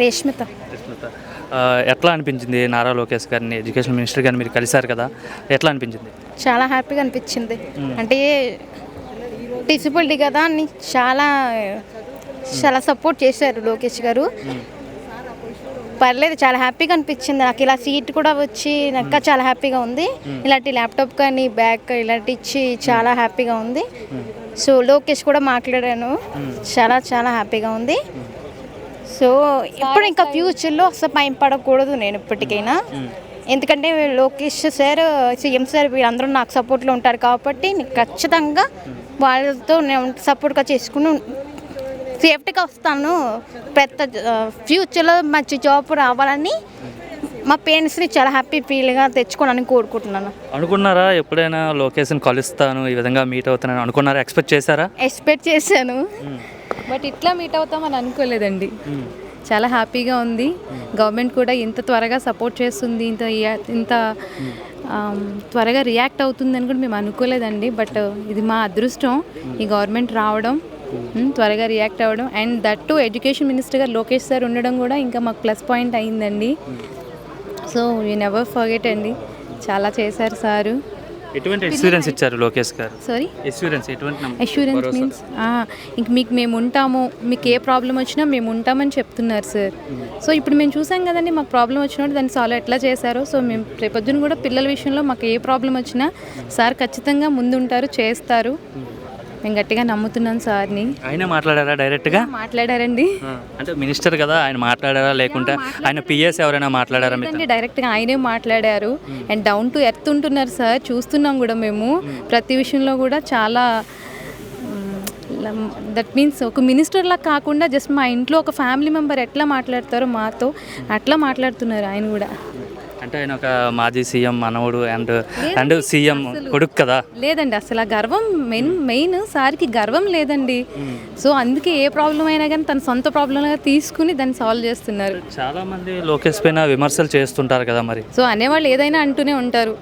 రేష్మిత. ఎట్లా అనిపించింది నారా లోకేష్ గారిని ఎడ్యుకేషన్ మినిస్టర్ గారిని మీరు కలిశారు కదా ఎట్లా అనిపించింది? చాలా హ్యాపీగా అనిపించింది. అంటే డిసిబిలిటీ కదా అని చాలా చాలా సపోర్ట్ చేశారు లోకేష్ గారు. పర్లేదు చాలా హ్యాపీగా అనిపించింది. నాకు ఇలా సీట్ కూడా వచ్చి నాకు చాలా హ్యాపీగా ఉంది. ఇలాంటి ల్యాప్టాప్ కానీ బ్యాగ్ ఇలాంటి ఇచ్చి చాలా హ్యాపీగా ఉంది. సో లోకేష్ కూడా మాట్లాడాను. చాలా చాలా హ్యాపీగా ఉంది. సో ఇప్పుడు ఇంకా ఫ్యూచర్లో అసలు భయం పడకూడదు నేను ఇప్పటికైనా. ఎందుకంటే లోకేష్ సార్ సీఎం సార్ వీళ్ళందరూ నాకు సపోర్ట్లో ఉంటారు కాబట్టి నేను ఖచ్చితంగా వాళ్ళతో నేను సపోర్ట్గా చేసుకుని సేఫ్టీగా వస్తాను. పెద్ద ఫ్యూచర్లో మంచి జాబ్ రావాలని మా పేరెంట్స్ని చాలా హ్యాపీ ఫీల్గా తెచ్చుకోవాలని కోరుకుంటున్నాను. అనుకున్నారా? ఎప్పుడైనా లోకేష్ని కలుస్తాను ఈ విధంగా మీట్ అవుతానని అనుకున్నారా? ఎక్స్పెక్ట్ చేశారా? ఎక్స్పెక్ట్ చేశాను. బట్ ఇట్లా మీట్ అవుతామని అనుకోలేదండి. చాలా హ్యాపీగా ఉంది. గవర్నమెంట్ కూడా ఇంత త్వరగా సపోర్ట్ చేస్తుంది ఇంత ఇంత త్వరగా రియాక్ట్ అవుతుందని కూడా మేము అనుకోలేదండి. బట్ ఇది మా అదృష్టం. ఈ గవర్నమెంట్ రావడం త్వరగా రియాక్ట్ అవ్వడం. అండ్ దట్ టు ఎడ్యుకేషన్ మినిస్టర్గా లోకేష్ సార్ ఉండడం కూడా ఇంకా మాకు ప్లస్ పాయింట్ అయిందండి. సో యూ నెవర్ ఫర్గెట్ అండి. చాలా చేశారు సారు. ఎటువంటి ఇచ్చారు లోకేష్ గారు? సారీ ఎక్స్పీరియన్స్ ఎటువంటి. మీన్స్ ఇంక మీకు మేము ఉంటాము మీకు ఏ ప్రాబ్లం వచ్చినా మేము ఉంటామని చెప్తున్నారు సార్ సో ఇప్పుడు మేము చూసాం కదండి మాకు ప్రాబ్లం వచ్చినప్పుడు దాన్ని సాల్వ్ ఎట్లా చేశారో. సో మేము రేపొద్దున కూడా పిల్లల విషయంలో మాకు ఏ ప్రాబ్లం వచ్చినా సార్ ఖచ్చితంగా ముందుంటారు చేస్తారు. మేము గట్టిగా నమ్ముతున్నాం సార్ని. ఆయనే మాట్లాడారా డైరెక్ట్గా? మాట్లాడారండి. అంటే మినిస్టర్ కదా ఆయన మాట్లాడారా లేకుంటే ఆయన పిఎస్ ఎవరైనా మాట్లాడారా డైరెక్ట్గా ఆయనే మాట్లాడారు. అండ్ డౌన్ టు ఎర్త్ ఉంటున్నారు సార్ చూస్తున్నాం కూడా మేము. ప్రతి విషయంలో కూడా చాలా దట్ మీన్స్ ఒక మినిస్టర్లా కాకుండా జస్ట్ మా ఇంట్లో ఒక ఫ్యామిలీ మెంబర్ ఎట్లా మాట్లాడతారో మాతో అట్లా మాట్లాడుతున్నారు ఆయన కూడా. అంటే ఆయన ఒక మాజీ సీఎం మనవడు అండ్ అండ్ సీఎం కొడుకు కదా. లేదండి అసలు ఆ గర్వం మెయిన్ మెయిన్ సార్కి గర్వం లేదండి. సో అందుకే ఏ ప్రాబ్లం అయినా కానీ తన సొంత ప్రాబ్లంగా తీసుకుని దాన్ని సాల్వ్ చేస్తున్నారు. చాలా మంది లోకేష్ పైన విమర్శలు చేస్తుంటారు కదా మరి. సో అనేవాళ్ళు ఏదైనా అంటూనే ఉంటారు.